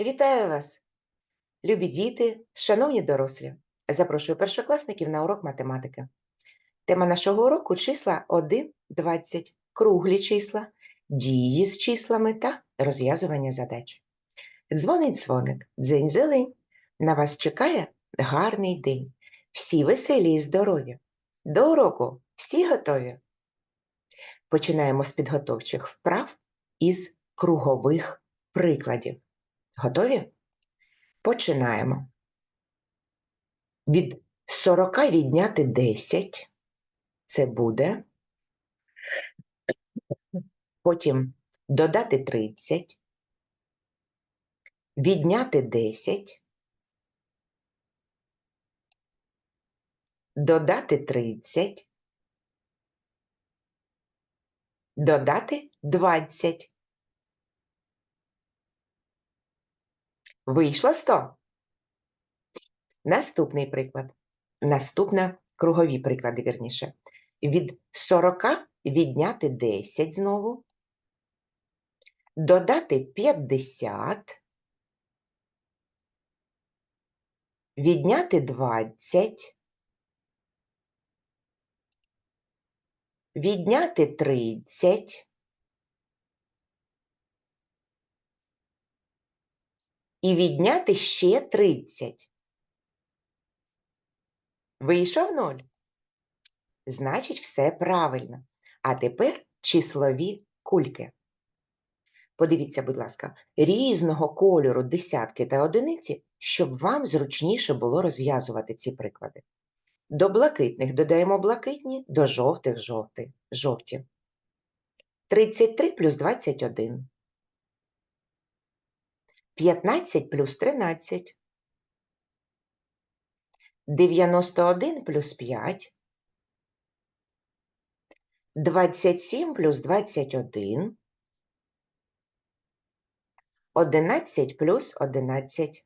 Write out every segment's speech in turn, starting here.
Вітаю вас, любі діти, шановні дорослі. Запрошую першокласників на урок математики. Тема нашого уроку числа 1, 20, круглі числа, дії з числами та розв'язування задач. Дзвонить дзвоник, дзень зелень. На вас чекає гарний день. Всі веселі і здорові. До уроку всі готові. Починаємо з підготовчих вправ із кругових прикладів. Готові? Починаємо. Від 40 відняти 10 це буде. Потім додати 30, відняти 10, додати 30, додати 20. Вийшло 100. Наступний приклад. Наступна кругові приклади, вірніше. Від 40 відняти 10 знову. Додати 50. Відняти 20. Відняти 30. І відняти ще 30. Вийшов 0. Значить, все правильно. А тепер числові кульки. Подивіться, будь ласка, різного кольору десятки та одиниці, щоб вам зручніше було розв'язувати ці приклади. До блакитних додаємо блакитні, до жовтих жовті. жовті. 33 плюс 21. 15 плюс 13. 91 плюс 5. 27 плюс 21. 11 плюс 11.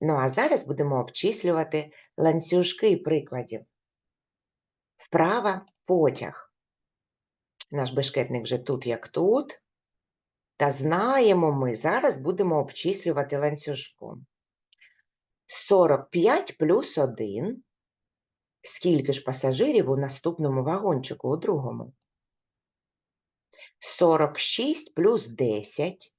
Ну, а зараз будемо обчислювати ланцюжки прикладів. Вправа потяг. Наш бешкетник вже тут, як тут. Та знаємо ми, зараз будемо обчислювати ланцюжком. 45 плюс 1. Скільки ж пасажирів у наступному вагончику у другому? 46 плюс 10.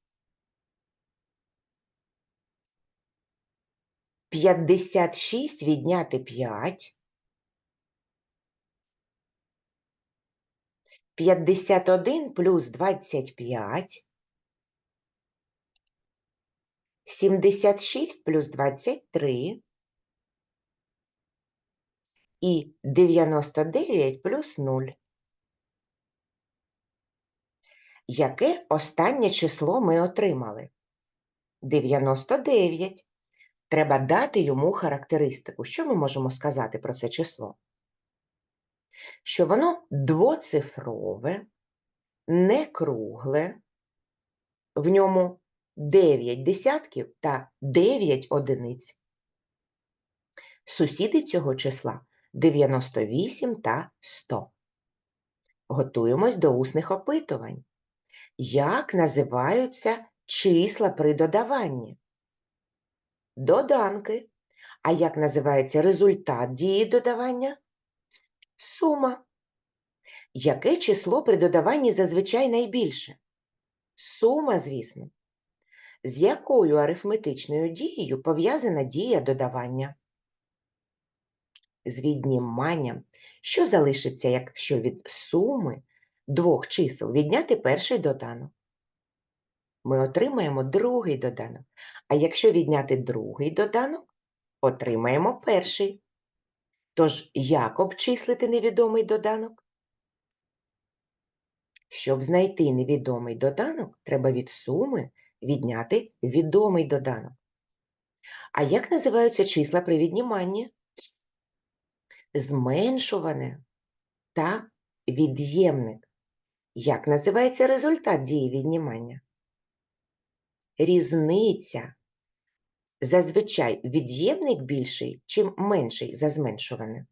56 відняти 5. 51 плюс 25. 76 плюс 23. І 99 плюс 0. Яке останнє число ми отримали? 99. Треба дати йому характеристику. Що ми можемо сказати про це число? Що воно двоцифрове, не кругле, в ньому 9 десятків та 9 одиниць. Сусіди цього числа 98 та 100. Готуємось до усних опитувань. Як називаються числа при додаванні? Доданки. А як називається результат дії додавання? Сума. Яке число при додаванні зазвичай найбільше? Сума, звісно. З якою арифметичною дією пов'язана дія додавання? З відніманням. Що залишиться, якщо від суми двох чисел відняти перший доданок? Ми отримаємо другий доданок. А якщо відняти другий доданок, отримаємо перший. Тож, як обчислити невідомий доданок? Щоб знайти невідомий доданок, треба від суми відняти відомий доданок. А як називаються числа при відніманні? Зменшуване та від'ємник. Як називається результат дії віднімання? Різниця. Зазвичай від'ємник більший, чим менший за зменшуване.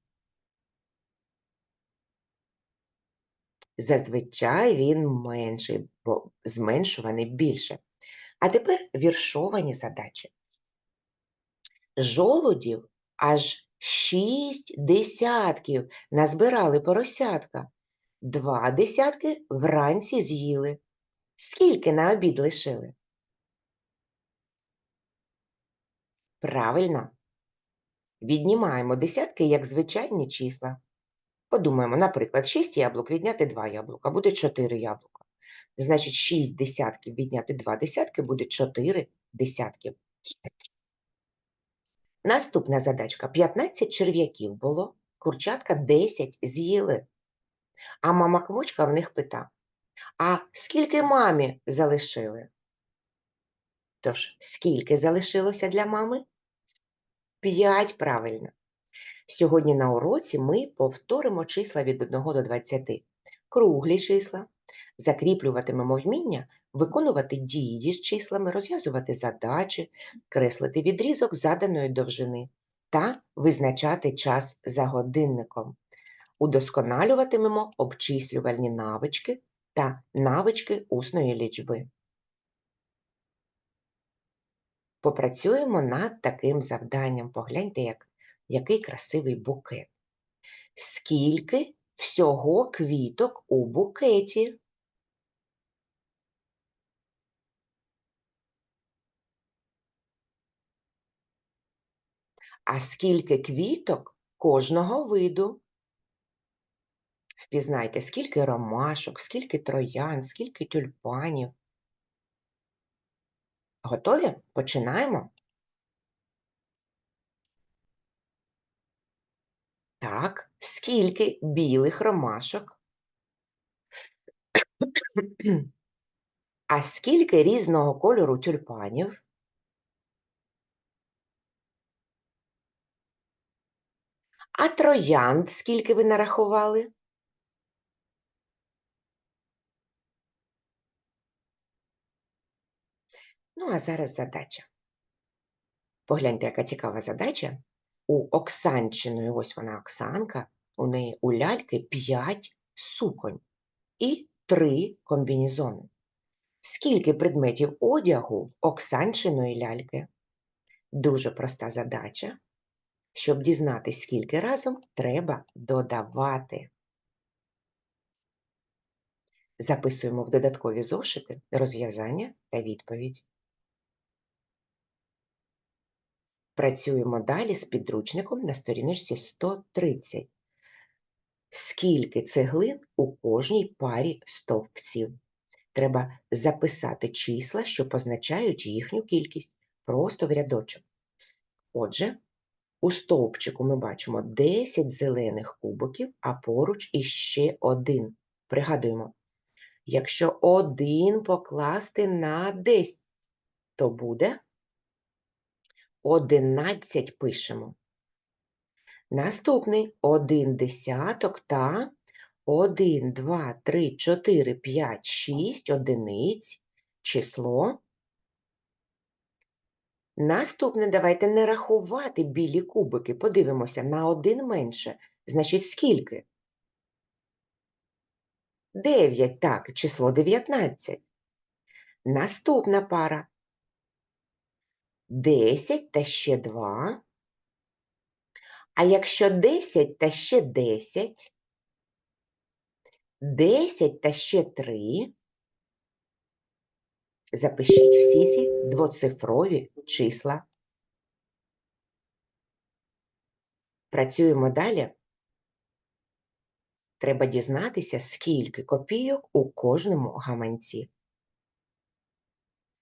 Зазвичай він менший, бо зменшуваний більше. А тепер віршовані задачі. Жолудів аж шість десятків назбирали поросятка. Два десятки вранці з'їли. Скільки на обід лишили? Правильно. Віднімаємо десятки як звичайні числа. Подумаємо, наприклад, 6 яблук відняти 2 яблука, буде 4 яблука. Значить, 6 десятків відняти 2 десятки буде 4 десятків. Наступна задачка. 15 черв'яків було, курчатка 10 з'їли. А мама квочка в них пита, а скільки мамі залишили? Тож, скільки залишилося для мами? 5, правильно. Сьогодні на уроці ми повторимо числа від 1 до 20. Круглі числа. Закріплюватимемо вміння виконувати дії з числами, розв'язувати задачі, креслити відрізок заданої довжини та визначати час за годинником. Удосконалюватимемо обчислювальні навички та навички усної лічби. Попрацюємо над таким завданням. Погляньте, як, який красивий букет. Скільки всього квіток у букеті? А скільки квіток кожного виду? Впізнайте, скільки ромашок, скільки троян, скільки тюльпанів. Готові? Починаємо. Так, скільки білих ромашок? А скільки різного кольору тюльпанів? А троянд скільки ви нарахували? Ну, а зараз задача. Погляньте, яка цікава задача. У Оксанчиної, ось вона Оксанка, у неї у ляльки 5 суконь і 3 комбінізони. Скільки предметів одягу в Оксанчиної ляльки? Дуже проста задача. Щоб дізнатися, скільки разом, треба додавати. Записуємо в додаткові зошити розв'язання та відповідь. Працюємо далі з підручником на сторіночці 130. Скільки цеглин у кожній парі стовпців? Треба записати числа, що позначають їхню кількість, просто в рядочок. Отже, у стовпчику ми бачимо 10 зелених кубиків, а поруч іще один. Пригадуємо, якщо один покласти на 10, то буде 11 пишемо. Наступний 1 десяток та 1, 2, 3, 4, 5, 6 одиниць число. Наступне давайте не рахувати білі кубики. Подивимося на один менше. Значить, скільки? 9, так, число 19. Наступна пара 10 та ще 2. А якщо 10 та ще 10, 10 та ще 3, запишіть всі ці двоцифрові числа. Працюємо далі. Треба дізнатися, скільки копійок у кожному гаманці.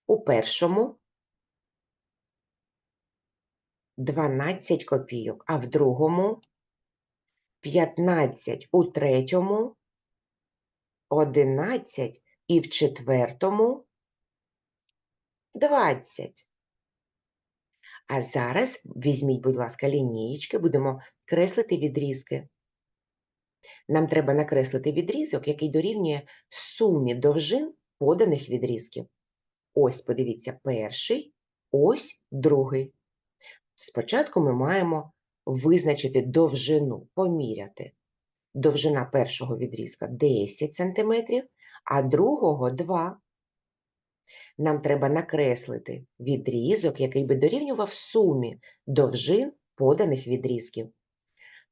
У першому 12 копійок, а в другому 15 у третьому, 11 і в четвертому 20. А зараз візьміть, будь ласка, лінієчки, будемо креслити відрізки. Нам треба накреслити відрізок, який дорівнює сумі довжин поданих відрізків. Ось, подивіться, перший, ось другий. Спочатку ми маємо визначити довжину, поміряти. Довжина першого відрізка 10 см, а другого 2 Нам треба накреслити відрізок, який би дорівнював сумі довжин поданих відрізків.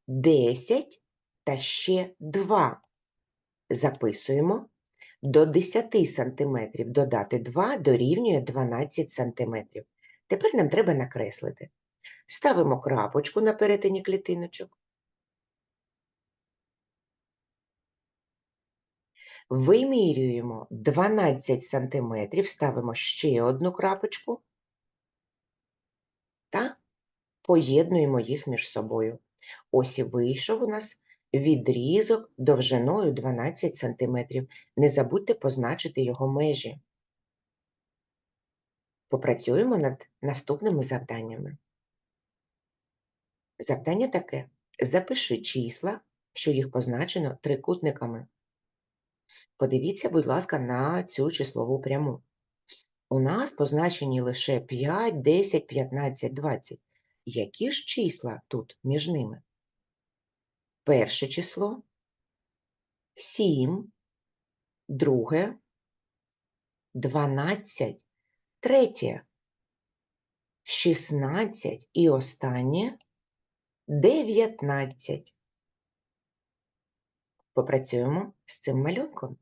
10 та ще 2. Записуємо. До 10 см додати 2 дорівнює 12 см. Тепер нам треба накреслити. Ставимо крапочку на перетині клітиночок. Вимірюємо 12 см, ставимо ще одну крапочку та поєднуємо їх між собою. Ось і вийшов у нас відрізок довжиною 12 см. Не забудьте позначити його межі. Попрацюємо над наступними завданнями. Завдання таке. Запиши числа, що їх позначено трикутниками. Подивіться, будь ласка, на цю числову пряму. У нас позначені лише 5, 10, 15, 20. Які ж числа тут між ними? Перше число, 7, друге, 12, третє, 16 і останнє 19. Попрацюємо з цим малюнком.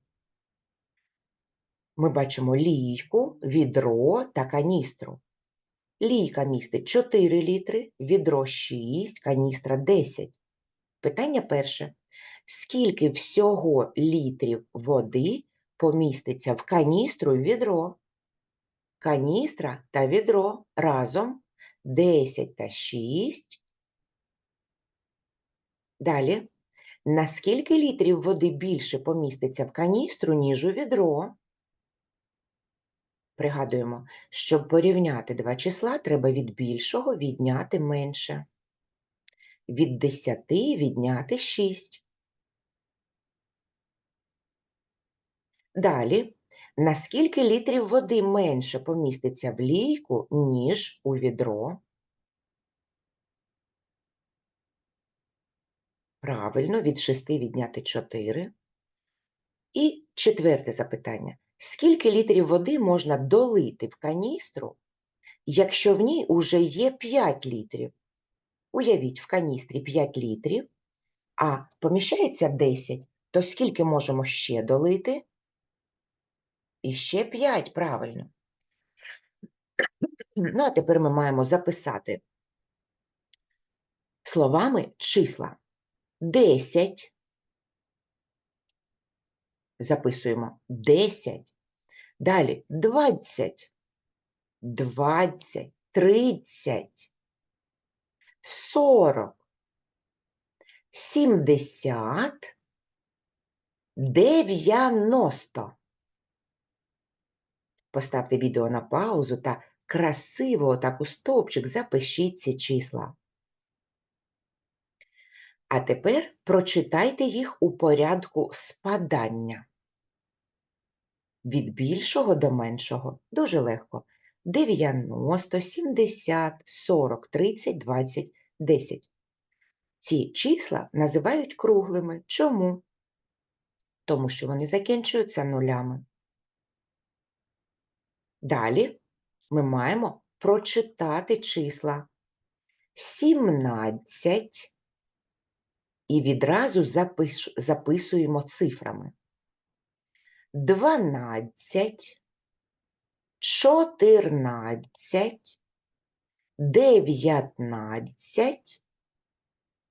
Ми бачимо лійку, відро та каністру. Лійка містить 4 літри, відро 6, каністра 10. Питання перше. Скільки всього літрів води поміститься в каністру і відро? Каністра та відро разом 10 та 6. Далі. На скільки літрів води більше поміститься в каністру, ніж у відро? Пригадуємо, щоб порівняти два числа, треба від більшого відняти менше. Від 10 відняти 6. Далі, на скільки літрів води менше поміститься в лійку, ніж у відро? Правильно, від 6 відняти 4. І четверте запитання. Скільки літрів води можна долити в каністру, якщо в ній уже є 5 літрів? Уявіть, в каністрі 5 літрів, а поміщається 10, то скільки можемо ще долити? І ще 5, правильно. Ну, а тепер ми маємо записати словами числа. 10. Записуємо 10. Далі 20, 20, 30, 40, 70, 90. Поставте відео на паузу та красиво отак у стовпчик запишіть ці числа. А тепер прочитайте їх у порядку спадання. Від більшого до меншого дуже легко. 90, 70, 40, 30, 20, 10. Ці числа називають круглими. Чому? Тому що вони закінчуються нулями. Далі ми маємо прочитати числа 17 і відразу запис, записуємо цифрами. 12, 14, 19,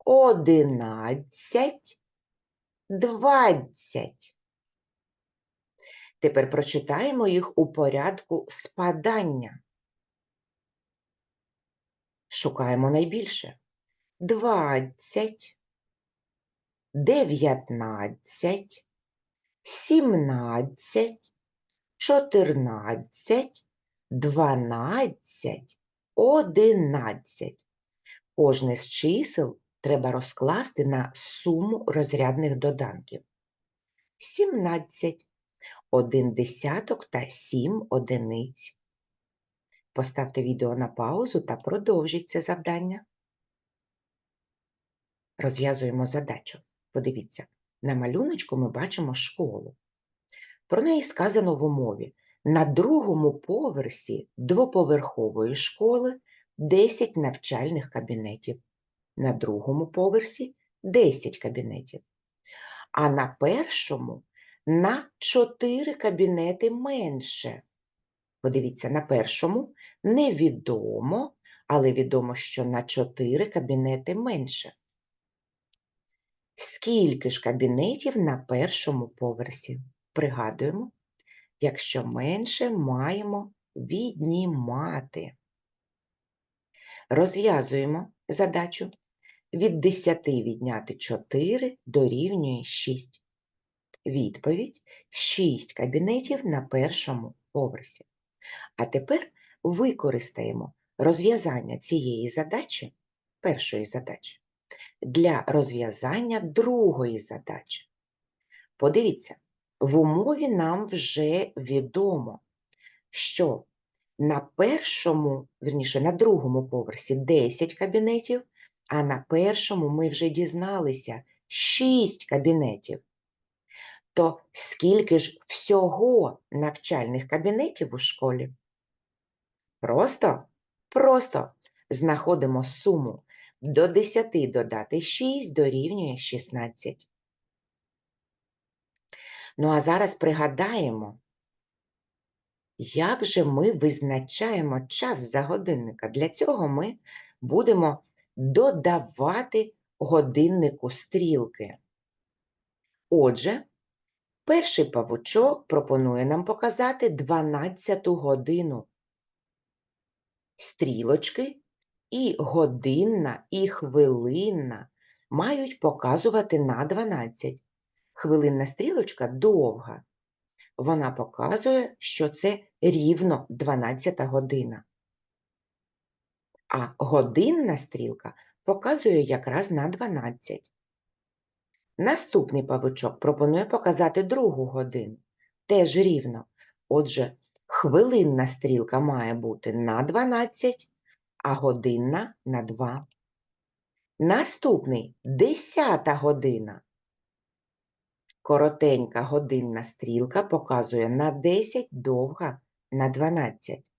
11, 20. Тепер прочитаємо їх у порядку спадання. Шукаємо найбільше. 20, 19, 17, 14, 12, 11. Кожне з чисел треба розкласти на суму розрядних доданків. 17, 1 десяток та 7 одиниць. Поставте відео на паузу та продовжіть це завдання. Розв'язуємо задачу. Подивіться, на малюночку ми бачимо школу. Про неї сказано в умові. На другому поверсі двоповерхової школи 10 навчальних кабінетів. На другому поверсі 10 кабінетів. А на першому на 4 кабінети менше. Подивіться, на першому невідомо, але відомо, що на 4 кабінети менше. Скільки ж кабінетів на першому поверсі? Пригадуємо, якщо менше, маємо віднімати. Розв'язуємо задачу. Від 10 відняти 4 дорівнює 6. Відповідь 6 кабінетів на першому поверсі. А тепер використаємо розв'язання цієї задачі, першої задачі, для розв'язання другої задачі. Подивіться, в умові нам вже відомо, що на першому, вірніше, на другому поверсі 10 кабінетів, а на першому ми вже дізналися 6 кабінетів. То скільки ж всього навчальних кабінетів у школі? Просто, просто знаходимо суму. До 10 додати 6 дорівнює 16. Ну а зараз пригадаємо, як же ми визначаємо час за годинника. Для цього ми будемо додавати годиннику стрілки. Отже, перший павучок пропонує нам показати 12 годину. Стрілочки і годинна, і хвилинна мають показувати на 12. Хвилинна стрілочка довга. Вона показує, що це рівно 12 година. А годинна стрілка показує якраз на 12. Наступний павучок пропонує показати другу годину. Теж рівно. Отже, хвилинна стрілка має бути на 12, а годинна на 2. Наступний 10 година. Коротенька годинна стрілка показує на 10, довга на 12.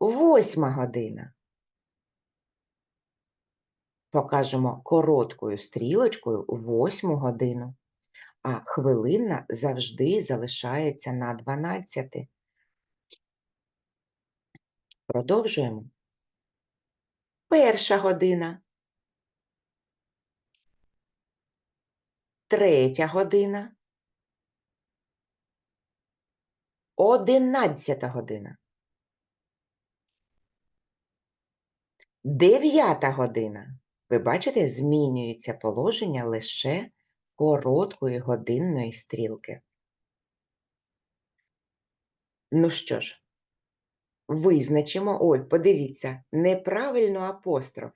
Восьма година. Покажемо короткою стрілочкою восьму годину, а хвилинна завжди залишається на 12. Продовжуємо. Перша година. Третя година. Одинадцята година. Дев'ята година. Ви бачите, змінюється положення лише короткої годинної стрілки. Ну що ж, визначимо, ой, подивіться, неправильно апостроф.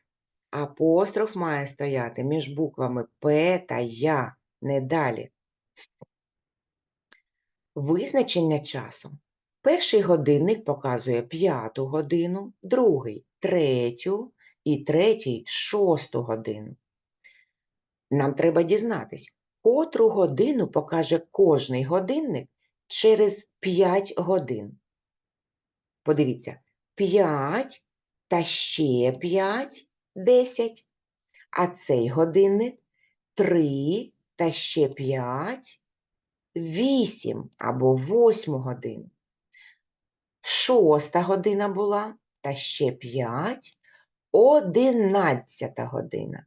Апостроф має стояти між буквами П та Я, не далі. Визначення часу. Перший годинник показує п'яту годину, другий третю і третій шосту годину. Нам треба дізнатись, котру годину покаже кожний годинник через 5 годин. Подивіться, 5 та ще 5 – 10. А цей годинник 3 та ще 5 – 8 або 8 годину. Шоста година була та ще 5 – 11 година.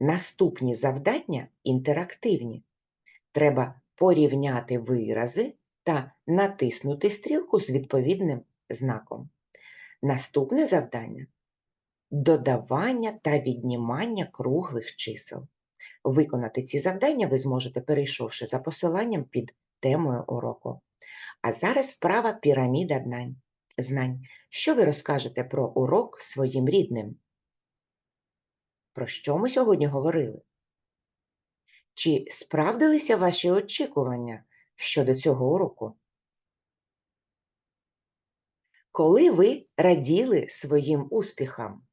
Наступні завдання інтерактивні. Треба порівняти вирази та натиснути стрілку з відповідним знаком. Наступне завдання додавання та віднімання круглих чисел. Виконати ці завдання ви зможете, перейшовши за посиланням під темою уроку. А зараз вправа піраміда знань. Що ви розкажете про урок своїм рідним? Про що ми сьогодні говорили? Чи справдилися ваші очікування щодо цього уроку? Коли ви раділи своїм успіхам?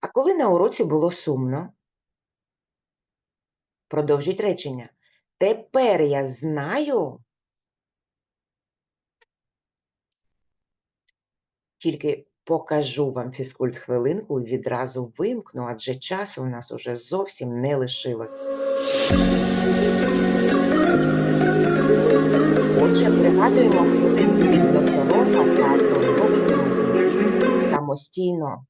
А коли на уроці було сумно? Продовжіть речення. Тепер я знаю. Тільки покажу вам фізкульт хвилинку і відразу вимкну, адже часу у нас уже зовсім не лишилось. Отже, пригадуємо до сорока та продовжуємо її самостійно